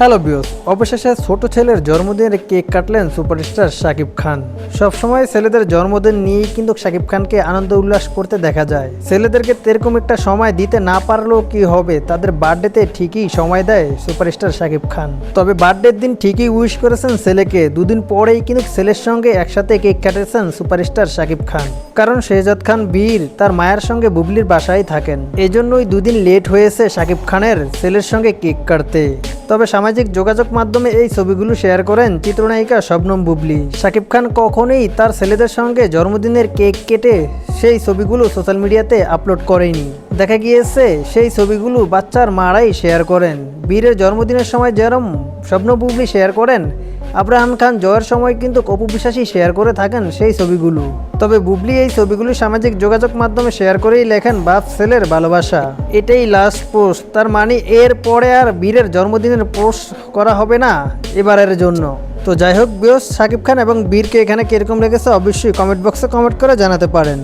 Hello বিয়স অবশেষে ছোট ছেলের জন্মদিনের কেক কাটলেন সুপারস্টার শাকিব খান। সবসময় ছেলেদের জন্মদিন নিয়েই কিন্তু শাকিব খানকে আনন্দ উল্লাস করতে দেখা যায়। ছেলেদেরকে এরকম একটা সময় দিতে না পারলেও কি হবে, তাদের বার্থডেতে ঠিকই সময় দেয় সুপারস্টার শাকিব খান। তবে বার্থডের দিন ঠিকই উইশ করেছেন ছেলেকে, দুদিন পরেই কিন্তু ছেলের সঙ্গে একসাথে কেক কাটেছেন সুপারস্টার শাকিব খান। কারণ শেহজাদ খান বীর, তার মায়ের সঙ্গে বুবলির বাসায় থাকেন। এজন্যই দুদিন লেট হয়েছে শাকিব খানের ছেলের সঙ্গে কেক কাটতে। তবে সামাজিক যোগাযোগ মাধ্যমে এই ছবিগুলো শেয়ার করেন চিত্রনায়িকা শবনম বুবলি। শাকিব খান কখনোই তার ছেলেদের সঙ্গে জন্মদিনের কেক কেটে সেই ছবিগুলো সোশ্যাল মিডিয়াতে আপলোড করেনি। দেখা গিয়েছে, সেই ছবিগুলো বাচ্চার মারাই শেয়ার করেন। বীরের জন্মদিনের সময় যেরম স্বপ্ন বুবলি শেয়ার করেন আব্রাহাম খান জয়ের সময় কিন্তু অপু বিশ্বাসী শেয়ার করে থাকেন সেই ছবিগুলো। তবে বুবলি এই ছবিগুলো সামাজিক যোগাযোগ মাধ্যমে শেয়ার করেই লেখেন বাপ ছেলের ভালোবাসা। এটাই লাস্ট পোস্ট তার মানে এর পরে আর বীরের জন্মদিনের পোস্ট করা হবে না এবারের জন্য। তো যাই হোক বিয়স সাকিব খান এবং বীরকে এখানে কীরকম লেগেছে অবশ্যই কমেন্ট বক্সে কমেন্ট করে জানাতে পারেন।